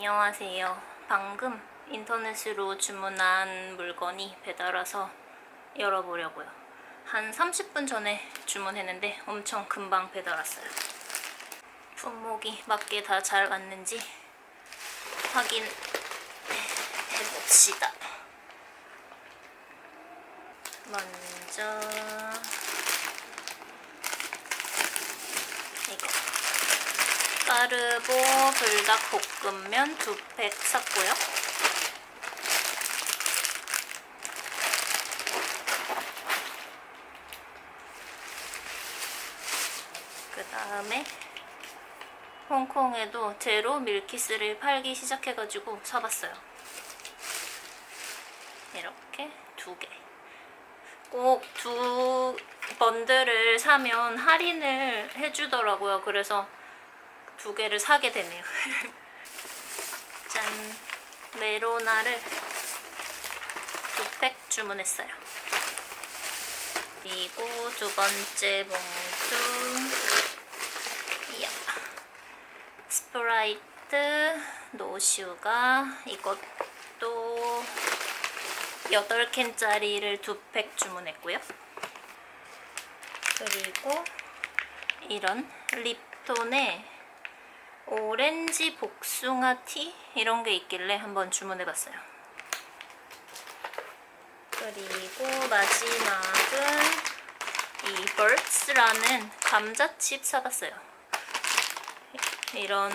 안녕하세요. 방금 인터넷으로 주문한 물건이 배달 와서 열어보려고요. 한 30분 전에 주문했는데 엄청 금방 배달 왔어요. 품목이 맞게 다 잘 왔는지 확인해 봅시다. 먼저 이거 까르보 불닭 볶음면 두 팩 샀고요. 그 다음에 홍콩에도 제로 밀키스를 팔기 시작해가지고 사봤어요. 이렇게 두 개. 꼭 두 번들을 사면 할인을 해주더라고요. 그래서 두 개를 사게 되네요. 짠. 메로나를 두 팩 주문했어요. 그리고 두 번째 봉투. 이야. 스프라이트, 노슈가, 이것도 8캔짜리를 두 팩 주문했고요. 그리고 이런 립톤의 오렌지 복숭아 티 이런 게 있길래 한번 주문해봤어요. 그리고 마지막은 이 버츠라는 감자칩 사봤어요. 이런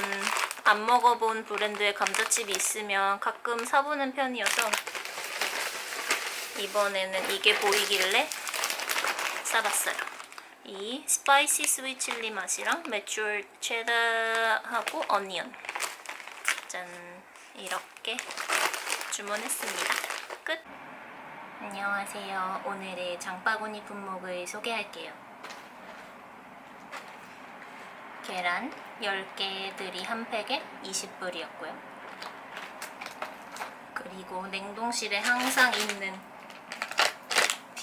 안 먹어본 브랜드의 감자칩이 있으면 가끔 사보는 편이어서 이번에는 이게 보이길래 사봤어요. 이 스파이시 스윗 칠리 맛이랑 매추얼 체다하고 어니언 짠 이렇게 주문했습니다. 끝! 안녕하세요. 오늘의 장바구니 품목을 소개할게요. 계란 10개들이 한 팩에 20불이었고요. 그리고 냉동실에 항상 있는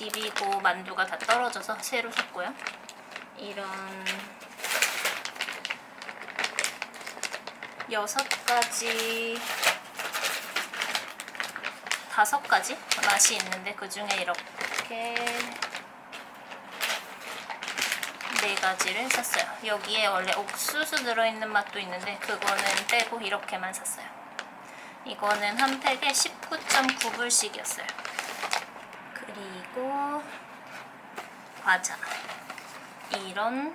비비고 만두가 다 떨어져서 새로 샀고요. 이런 여섯 가지 다섯 가지 맛이 있는데 그 중에 이렇게 네 가지를 샀어요. 여기에 원래 옥수수 들어있는 맛도 있는데 그거는 빼고 이렇게만 샀어요. 이거는 한 팩에 19.9불씩이었어요. 그리고 과자 이런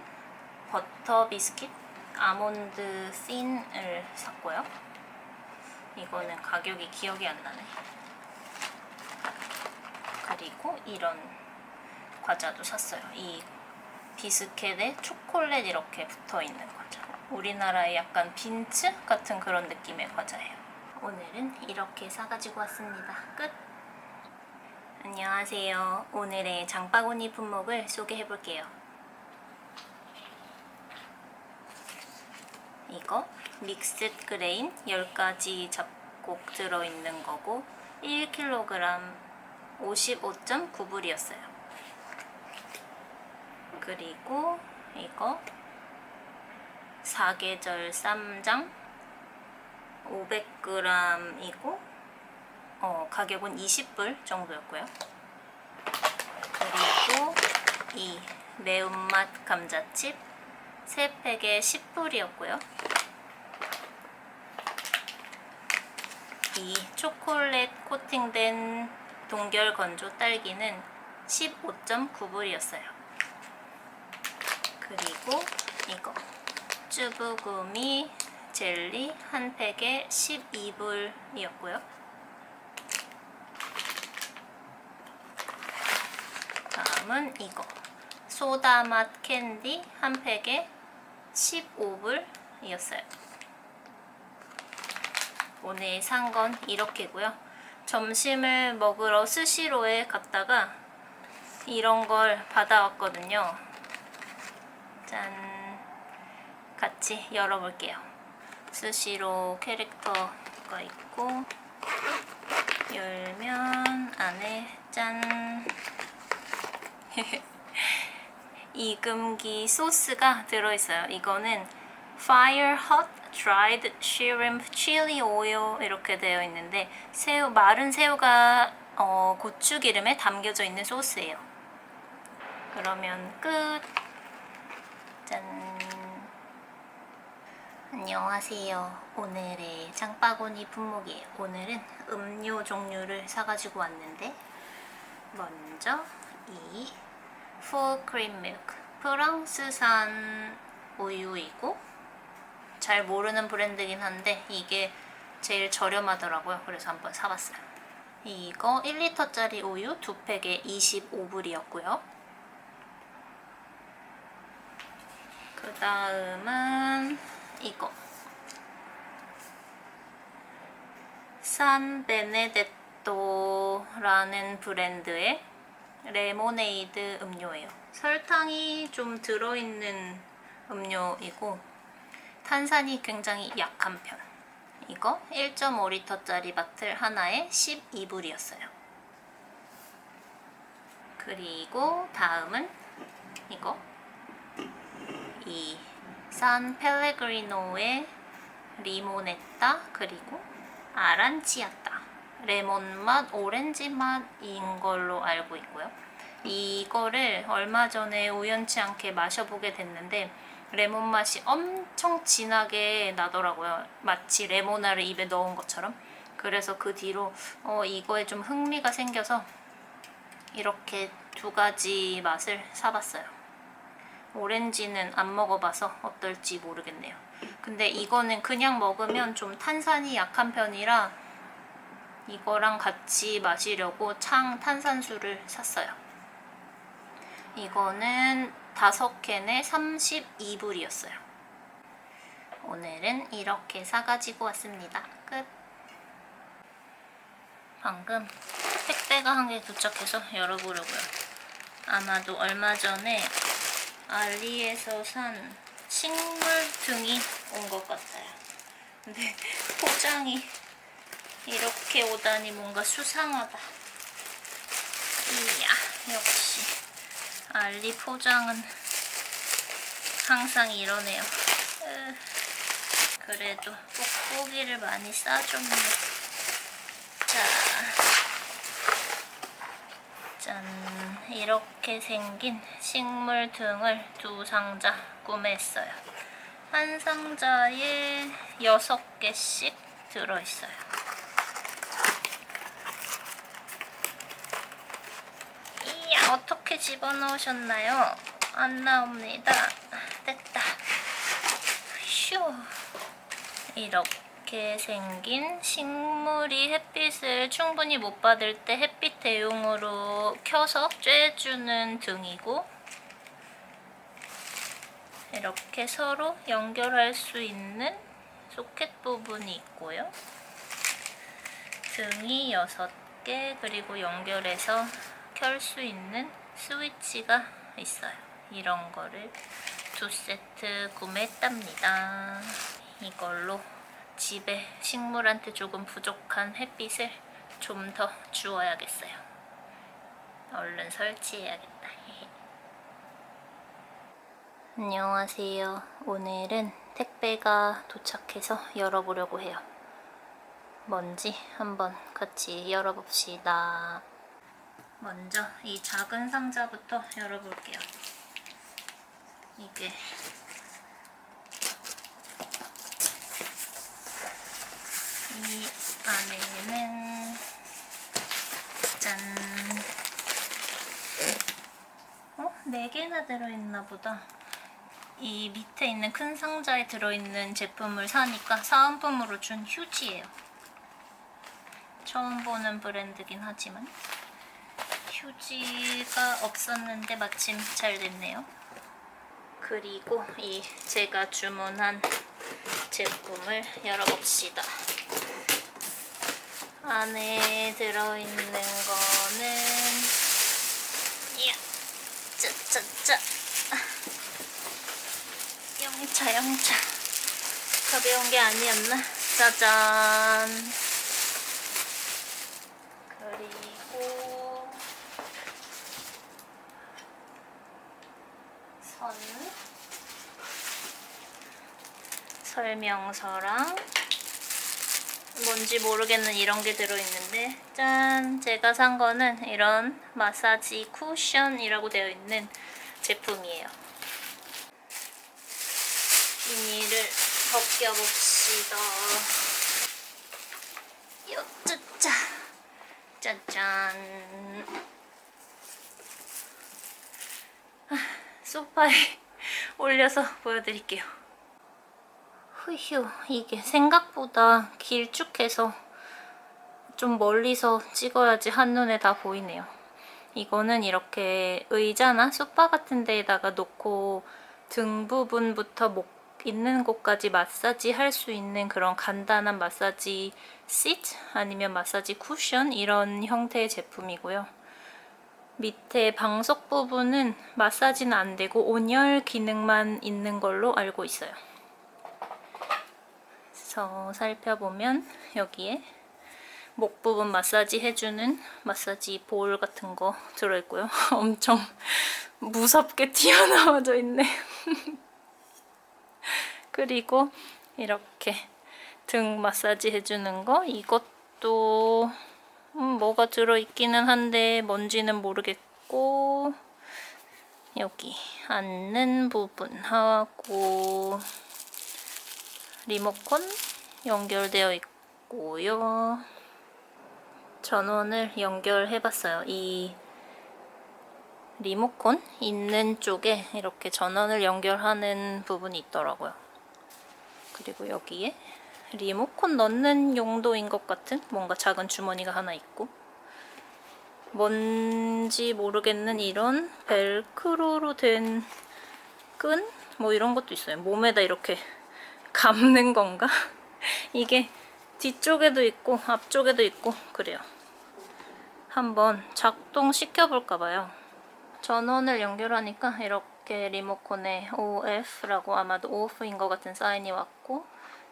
버터 비스킷 아몬드 씬을 샀고요. 이거는 가격이 기억이 안 나네. 그리고 이런 과자도 샀어요. 이 비스켓에 초콜릿 이렇게 붙어 있는 과자. 우리나라의 약간 빈츠 같은 그런 느낌의 과자예요. 오늘은 이렇게 사가지고 왔습니다. 끝! 안녕하세요. 오늘의 장바구니 품목을 소개해 볼게요. 이거 믹스드 그레인 10가지 잡곡 들어있는 거고 1kg 55.9불이었어요. 그리고 이거 사계절 쌈장 500g이고 어, 가격은 20불 정도였고요. 그리고 이 매운맛 감자칩 3팩에 10불이었고요. 이 초콜릿 코팅된 동결 건조 딸기는 15.9불이었어요. 그리고 이거 쭈부구미 젤리 한 팩에 12불이었고요. 다음은 이거 소다 맛 캔디 한 팩에 15불이었어요. 오늘 산 건 이렇게고요. 점심을 먹으러 스시로에 갔다가 이런 걸 받아왔거든요. 짠. 같이 열어볼게요. 스시로 캐릭터가 있고 열면 안에 짠. 이금기 소스가 들어있어요. 이거는 Fire Hot dried shrimp chili oil 이렇게 되어 있는데 새우 마른 새우가 어, 고추기름에 담겨져 있는 소스예요. 그러면 끝. 짠. 안녕하세요. 오늘의 장바구니 품목이에요. 오늘은 음료 종류를 사가지고 왔는데 먼저 이 풀크림 밀크 프랑스산 우유이고 잘 모르는 브랜드긴 한데 이게 제일 저렴하더라고요. 그래서 한번 사봤어요. 이거 1리터짜리 우유 두 팩에 25불이었고요. 그 다음은 이거 산 베네데토라는 브랜드의 레모네이드 음료예요. 설탕이 좀 들어있는 음료이고 탄산이 굉장히 약한 편. 이거 1.5리터짜리 바틀 하나에 12불이었어요. 그리고 다음은 이거 이 산 펠레그리노의 리모네타 그리고 아란치아따 레몬 맛, 오렌지 맛인 걸로 알고 있고요. 이거를 얼마 전에 우연치 않게 마셔보게 됐는데 레몬 맛이 엄청 진하게 나더라고요. 마치 레모나를 입에 넣은 것처럼. 그래서 그 뒤로 어, 이거에 좀 흥미가 생겨서 이렇게 두 가지 맛을 사봤어요. 오렌지는 안 먹어봐서 어떨지 모르겠네요. 근데 이거는 그냥 먹으면 좀 탄산이 약한 편이라 이거랑 같이 마시려고 창 탄산수를 샀어요. 이거는 다섯 캔에 32불이었어요. 오늘은 이렇게 사가지고 왔습니다. 끝. 방금 택배가 한 개 도착해서 열어보려고요. 아마도 얼마 전에 알리에서 산 식물 등이 온 것 같아요. 근데 포장이 이렇게 오다니 뭔가 수상하다. 이야, 역시 알리 포장은 항상 이러네요. 으, 그래도 뽁뽁이를 많이 싸줬네. 자, 짠. 이렇게 생긴 식물 등을 두 상자 구매했어요. 한 상자에 6개씩 들어있어요. 이야, 어떻게 집어넣으셨나요? 안 나옵니다. 됐다. 휴. 이렇게 생긴 식물이 햇빛을 충분히 못 받을 때 햇빛 대용으로 켜서 쬐주는 등이고 이렇게 서로 연결할 수 있는 소켓 부분이 있고요. 등이 6개 그리고 연결해서 켤 수 있는 스위치가 있어요. 이런 거를 두 세트 구매했답니다. 이걸로 집에 식물한테 조금 부족한 햇빛을 좀 더 주어야겠어요. 얼른 설치해야겠다. 안녕하세요. 오늘은 택배가 도착해서 열어보려고 해요. 뭔지 한번 같이 열어봅시다. 먼저 이 작은 상자부터 열어볼게요. 이게 이 안에는 짠. 어? 네 개나 들어있나 보다. 이 밑에 있는 큰 상자에 들어있는 제품을 사니까 사은품으로 준 휴지예요. 처음 보는 브랜드긴 하지만 휴지가 없었는데 마침 잘 됐네요. 그리고 이 제가 주문한 제품을 열어봅시다. 안에 들어있는 거는 이야 짜짜짜 영차 영차 가벼운 게 아니었나? 짜잔 그리고 선 설명서랑 뭔지 모르겠는 이런 게 들어있는데 짠! 제가 산 거는 이런 마사지 쿠션이라고 되어 있는 제품이에요. 비닐을 벗겨봅시다. 요짜짜 짜잔 아, 소파에 올려서 보여드릴게요. 후휴 이게 생각보다 길쭉해서 좀 멀리서 찍어야지 한눈에 다 보이네요. 이거는 이렇게 의자나 소파 같은 데에다가 놓고 등 부분부터 목 있는 곳까지 마사지 할 수 있는 그런 간단한 마사지 시트 아니면 마사지 쿠션 이런 형태의 제품이고요. 밑에 방석 부분은 마사지는 안 되고 온열 기능만 있는 걸로 알고 있어요. 그래서 살펴보면 여기에 목 부분 마사지 해주는 마사지 볼 같은 거 들어있고요. 엄청 무섭게 튀어나와져 있네. 그리고 이렇게 등 마사지 해주는 거 이것도 음, 뭐가 들어있기는 한데 뭔지는 모르겠고 여기 앉는 부분 하고 리모컨 연결되어 있고요. 전원을 연결해봤어요. 이 리모컨 있는 쪽에 이렇게 전원을 연결하는 부분이 있더라고요. 그리고 여기에 리모컨 넣는 용도인 것 같은 뭔가 작은 주머니가 하나 있고 뭔지 모르겠는 이런 벨크로로 된 끈? 뭐 이런 것도 있어요. 몸에다 이렇게 감는 건가? 이게 뒤쪽에도 있고 앞쪽에도 있고 그래요. 한번 작동시켜 볼까 봐요. 전원을 연결하니까 이렇게 리모컨에 OF라고 아마도 OF인 것 같은 사인이 왔고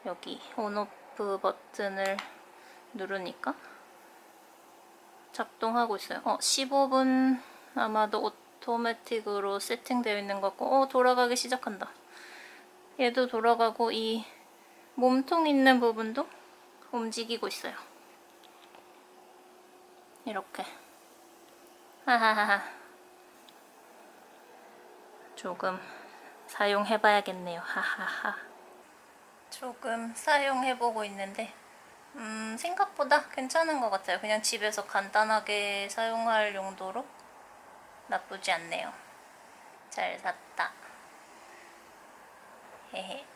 여기 온오프 버튼을 누르니까 작동하고 있어요. 어, 15분 아마도 오토매틱으로 세팅되어 있는 것 같고 어, 돌아가기 시작한다. 얘도 돌아가고 이 몸통 있는 부분도 움직이고 있어요. 이렇게. 하하하하. 조금 사용해봐야겠네요. 하하하. 조금 사용해보고 있는데, 음, 생각보다 괜찮은 것 같아요. 그냥 집에서 간단하게 사용할 용도로 나쁘지 않네요. 잘 샀다. 헤헤.